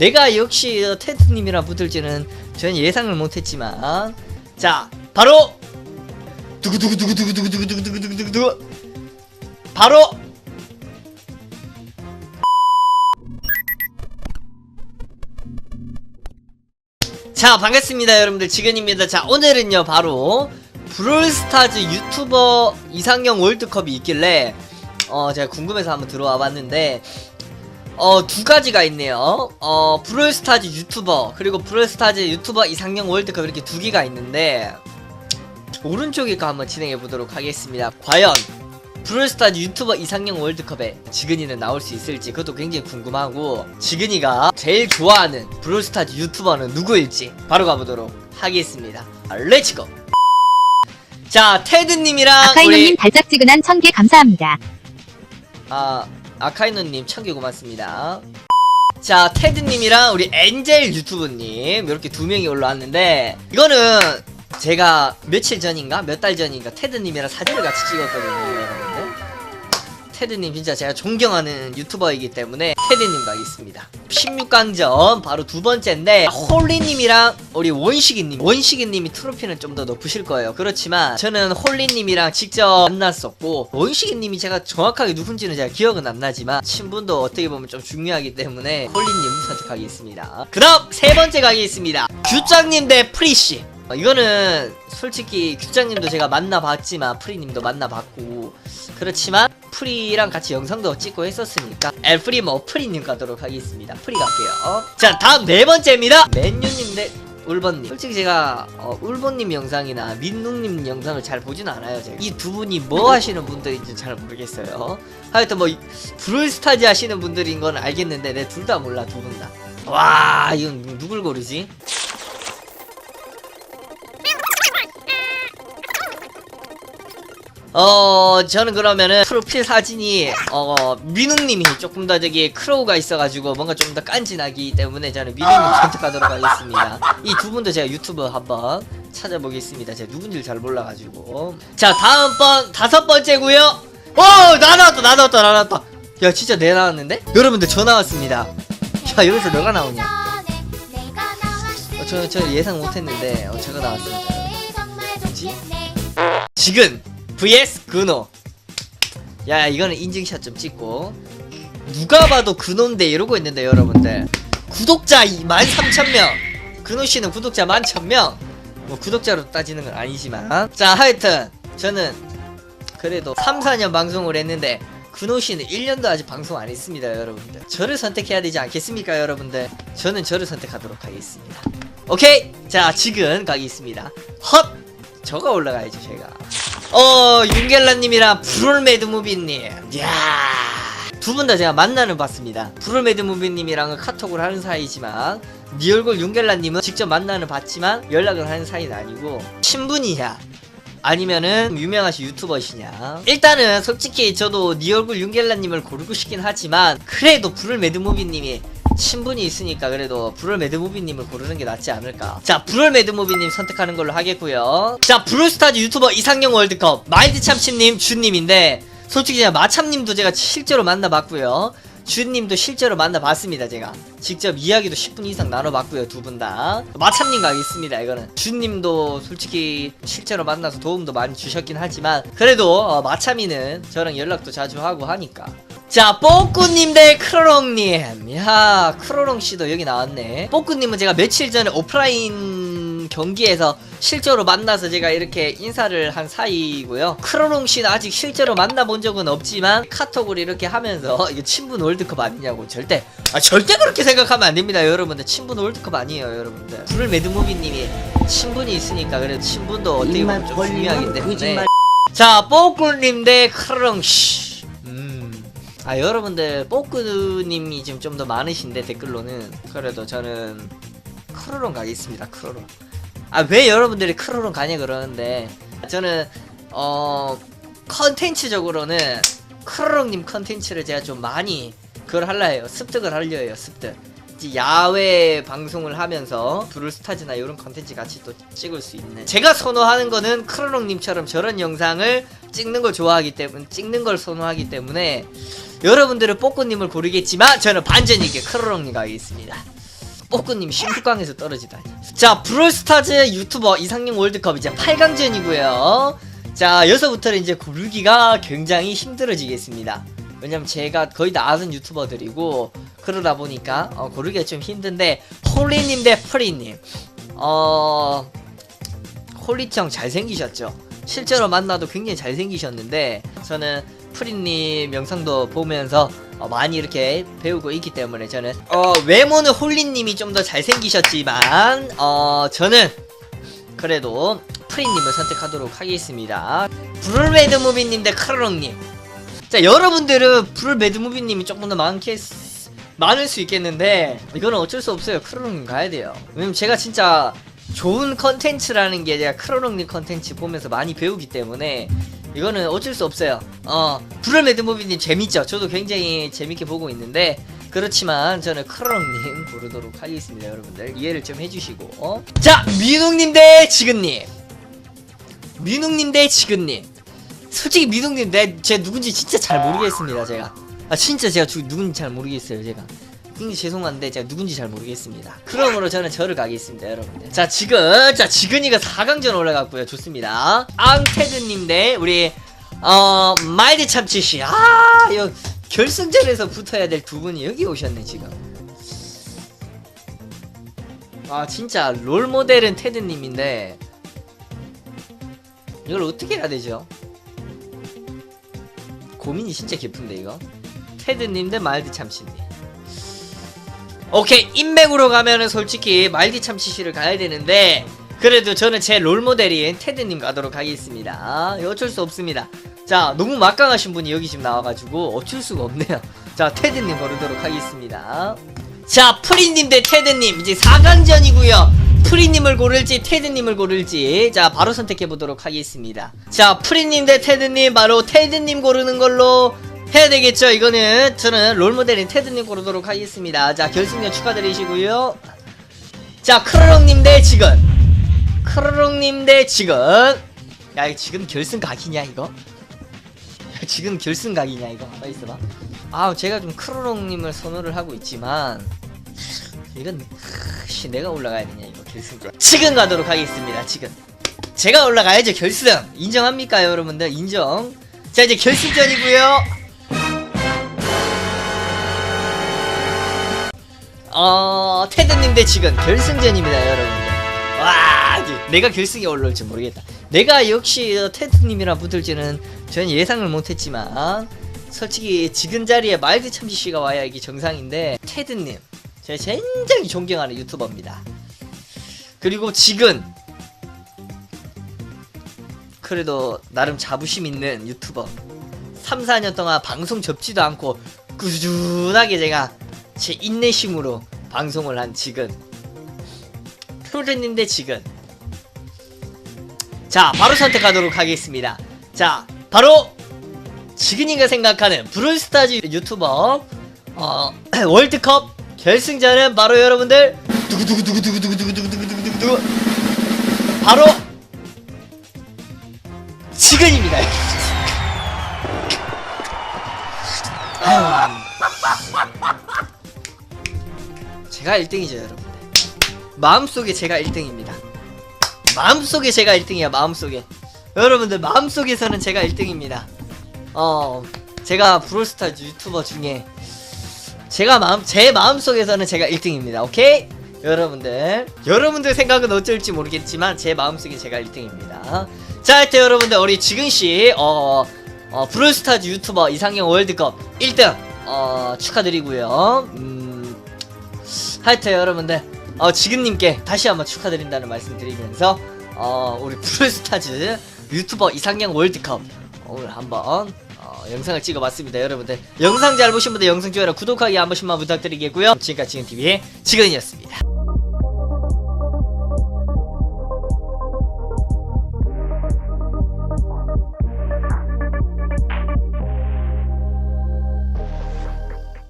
내가 역시 어, 테드님이랑 붙을지는 저는 예상을 못했지만 자 바로! 두구두구두구두구두구두구두구두구두구. 바로! 자 반갑습니다 여러분들. 지근입니다. 자 오늘은요 바로 브롤스타즈 유튜버 이상형 월드컵이 있길래 어 제가 궁금해서 한번 들어와 봤는데 어 두 가지가 있네요. 어 브롤스타즈 유튜버 그리고 브롤스타즈 유튜버 이상형 월드컵 이렇게 두 개가 있는데 오른쪽에 거 한번 진행해 보도록 하겠습니다. 과연 브롤스타즈 유튜버 이상형 월드컵에 지근이는 나올 수 있을지 그것도 굉장히 궁금하고 지근이가 제일 좋아하는 브롤스타즈 유튜버는 누구일지 바로 가보도록 하겠습니다. 아, 렛츠고 자 테드님이랑 아카이노님 우리 달짝지근한 1000개 감사합니다. 아 아카이노님 천개 고맙습니다. 자 테드님이랑 우리 엔젤 유튜브님 이렇게 두 명이 올라왔는데 이거는 제가 며칠 전인가 몇 달 전인가 테드님이랑 사진을 같이 찍었거든요 여러분들. 테드님 진짜 제가 존경하는 유튜버이기 때문에 테드님 가겠습니다 16강전 바로 두 번째인데 홀리님이랑 우리 원식이님 원식이님이 트로피는 좀 더 높으실 거예요. 그렇지만 저는 홀리님이랑 직접 만났었고 원식이님이 제가 정확하게 누군지는 제가 기억은 안 나지만 친분도 어떻게 보면 좀 중요하기 때문에 홀리님 선택하겠습니다. 그 다음 세 번째 가겠습니다. 규장님 대 프리씨. 어, 이거는 솔직히 규장님도 제가 만나봤지만 프리님도 만나봤고 그렇지만 프리랑 같이 영상도 찍고 했었으니까 엘프리 뭐 프리님 가도록 하겠습니다. 프리 갈게요. 자 다음 네 번째입니다. 맨유님 대 울버님. 솔직히 제가 어, 울버님 영상이나 민둥님 영상을 잘 보진 않아요 제가. 이 두 분이 뭐 하시는 분들인지 잘 모르겠어요. 하여튼 뭐 브롤스타즈 하시는 분들인 건 알겠는데 내 둘 다 몰라 두 분다와 이건 누- 누굴 고르지? 어 저는 그러면은 프로필 사진이 어 민웅님이 조금 더 저기 크로우가 있어가지고 뭔가 좀 더 깐진하기 때문에 저는 민웅님 선택하도록 하겠습니다. 이 두 분도 제가 유튜브 한번 찾아보겠습니다. 제가 누군지 잘 몰라가지고. 자 다음번 다섯 번째고요. 어나 나왔다 나 나왔다 나 나왔다. 야 진짜 내 나왔는데? 여러분들 저 나왔습니다. 야 여기서 너가 나오냐? 어, 저, 저 예상 못했는데 어, 제가 나왔습니다. 뭐지? 지금 vs 근호. 야 이거는 인증샷 좀 찍고. 누가 봐도 근호인데 이러고 있는데 여러분들. 구독자 13,000명. 근호씨는 구독자 11,000명. 뭐 구독자로 따지는 건 아니지만. 자 하여튼 저는 그래도 3, 4년 방송을 했는데 근호씨는 1년도 아직 방송 안 했습니다 여러분들. 저를 선택해야 되지 않겠습니까 여러분들? 저는 저를 선택하도록 하겠습니다. 오케이! 자 지금 가겠습니다. 헛! 저가 올라가야죠 제가 어 윤겔라님이랑 브롤 매드무비님. 야 두 분 다 제가 만나는 봤습니다. 브롤매드무비님이랑은 카톡을 하는 사이지만 네 얼굴 윤겔라님은 직접 만나는 봤지만 연락을 하는 사이는 아니고 친분이냐 아니면은 유명하신 유튜버시냐. 일단은 솔직히 저도 네 얼굴 윤겔라님을 고르고 싶긴 하지만 그래도 브롤 매드무비님이 친분이 있으니까 그래도 브롤 매드무비님을 고르는 게 낫지 않을까. 자 브롤 매드무비님 선택하는 걸로 하겠고요. 자 브롤스타즈 유튜버 이상형 월드컵. 마인드 참치님 주님인데 솔직히 제가 마참님도 제가 실제로 만나봤고요. 주님도 실제로 만나봤습니다 제가. 직접 이야기도 10분 이상 나눠봤고요 두 분 다. 마참님 가겠습니다 이거는. 주님도 솔직히 실제로 만나서 도움도 많이 주셨긴 하지만 그래도 어, 마참이는 저랑 연락도 자주 하고 하니까 자 뽀꾸님 대 크로롱님. 야 크로롱씨도 여기 나왔네. 뽀꾸님은 제가 며칠 전에 오프라인 경기에서 실제로 만나서 제가 이렇게 인사를 한 사이고요. 크로롱 씨는 아직 실제로 만나본 적은 없지만 카톡을 이렇게 하면서 이게 친분 월드컵 아니냐고 절대 아 절대 그렇게 생각하면 안 됩니다 여러분들. 친분 월드컵 아니에요 여러분들. 불을 매드무비님이 친분이 있으니까 그래도 친분도 어떻게 보면 좀 중요하기 때문에. 자 뽀꾸님 대 크로롱 씨. 음. 아 여러분들 뽀꾸님이 지금 좀 더 많으신데 댓글로는. 그래도 저는 크로롱 가겠습니다 크로롱 아왜 여러분들이 크로롱 가냐 그러는데 저는 어 컨텐츠적으로는 크로롱님 컨텐츠를 제가 좀 많이 그걸 할라 해요. 습득을 하려 해요 습득. 야외 방송을 하면서 브룰스타즈나 이런 컨텐츠 같이 또 찍을 수 있는. 제가 선호하는 거는 크로롱님처럼 저런 영상을 찍는 걸 좋아하기 때문에 찍는 걸 선호하기 때문에 여러분들은 뽀꾸님을 고르겠지만 저는 반전이게 크로롱님 가겠습니다 뽀꾸님 16강에서 떨어지다니. 자, 브롤스타즈 유튜버 이상형 월드컵 이제 8강전이고요. 자, 여기서부터는 이제 고르기가 굉장히 힘들어지겠습니다. 왜냐면 제가 거의 다 아는 유튜버들이고 그러다 보니까 어, 고르기가 좀 힘든데 홀리님 대 프리님 어 홀리청 잘생기셨죠 실제로 만나도 굉장히 잘생기셨는데 저는 프리님 영상도 보면서 어, 많이 이렇게 배우고 있기 때문에 저는 어 외모는 홀리님이 좀 더 잘생기셨지만 어 저는 그래도 프리님을 선택하도록 하겠습니다. 브룰메이드 무비님 대 카르롱님. 자 여러분들은 브룰 매드무비님이 조금 더 많겠 많을 수 있겠는데 이거는 어쩔 수 없어요. 크로롱님 가야 돼요. 왜냐면 제가 진짜 좋은 컨텐츠라는 게 제가 크로롱님 컨텐츠 보면서 많이 배우기 때문에 이거는 어쩔 수 없어요. 어 브룰 매드무비님 재밌죠? 저도 굉장히 재밌게 보고 있는데 그렇지만 저는 크로롱님 고르도록 하겠습니다 여러분들. 이해를 좀 해주시고 어? 자 민웅님 대 지근님. 민웅님 대 지근님. 솔직히 미동님 내 제 누군지 진짜 잘 모르겠습니다 제가. 아 진짜 제가 주, 누군지 잘 모르겠어요 제가 굉장히 죄송한데 제가 누군지 잘 모르겠습니다. 그러므로 저는 저를 가겠습니다 여러분들. 자 지금 자 지근이가 4강전 올라갔고요. 좋습니다. 앙테드님 대 우리 어 마이드 참치씨. 아 이거 결승전에서 붙어야 될 두 분이 여기 오셨네 지금. 아 진짜 롤 모델은 테드님인데 이걸 어떻게 해야 되죠? 고민이 진짜 깊은데 이거? 테드님 대 말디 참치님 오케이 인맥으로 가면은 솔직히 말디 참치씨를 가야 되는데 그래도 저는 제 롤모델인 테드님 가도록 하겠습니다. 어쩔 수 없습니다. 자 너무 막강하신 분이 여기 지금 나와가지고 어쩔 수가 없네요. 자 테드님 고르도록 하겠습니다. 자 프리님 대 테드님. 이제 4강전이고요. 프리님을 고를지 테드님을 고를지. 자 바로 선택해 보도록 하겠습니다. 자 프리님 대 테드님 바로 테드님 고르는 걸로 해야 되겠죠? 이거는 저는 롤모델인 테드님 고르도록 하겠습니다. 자 결승전 축하드리시고요. 자 크로롱님 대 지근 크로롱님 대 지근 야 지금 결승 각이냐 이거? 야, 지금 결승 각이냐 이거? 가만 있어봐. 아 제가 좀 크로롱님을 선호를 하고 있지만 이건 씨 내가 올라가야 되냐 이거 결승전 지금 가도록 하겠습니다 지금. 제가 올라가야죠 결승. 인정합니까 여러분들? 인정. 자 이제 결승전이고요 어 테드님 대 지금 결승전입니다 여러분들 와 내가 결승에 올라올지 모르겠다. 내가 역시 어, 테드님이랑 붙을지는 전 예상을 못했지만 솔직히 지금 자리에 말드 참지 씨가 와야 이게 정상인데 테드님 제가 굉장히 존경하는 유튜버입니다. 그리고 지금 그래도 나름 자부심 있는 유튜버. 3, 4년 동안 방송 접지도 않고 꾸준하게 제가 제 인내심으로 방송을 한 지금 대 지금 자 바로 선택하도록 하겠습니다. 자 바로 지근이가 생각하는 브롤스타즈 유튜버 어, 월드컵 결승전은 바로 여러분들 두구두구두구두구두구두구두구두구두구. 바로 지근입니다. 아유. 제가 1등이죠 여러분들. 마음속에 제가 1등입니다. 마음속에 제가 1등이야 마음속에. 여러분들 마음속에서는 제가 1등입니다. 어 제가 브롤스타즈 유튜버 중에 제가 마음 제 마음속에서는 제가 1등입니다. 오케이? 여러분들. 여러분들 생각은 어쩔지 모르겠지만 제 마음속에 제가 1등입니다. 자 하여튼 여러분들 우리 지근씨 어, 어 브롤스타즈 유튜버 이상형 월드컵 1등 어 축하드리고요. 음 하여튼 여러분들 어 지근님께 다시 한번 축하드린다는 말씀 드리면서 어 우리 브롤스타즈 유튜버 이상형 월드컵 오늘 한번 어, 영상을 찍어봤습니다 여러분들. 영상 잘 보신 분들 영상 좋아요 구독하기 한 번씩만 부탁드리겠고요. 지금까지 지근TV의 지근이었습니다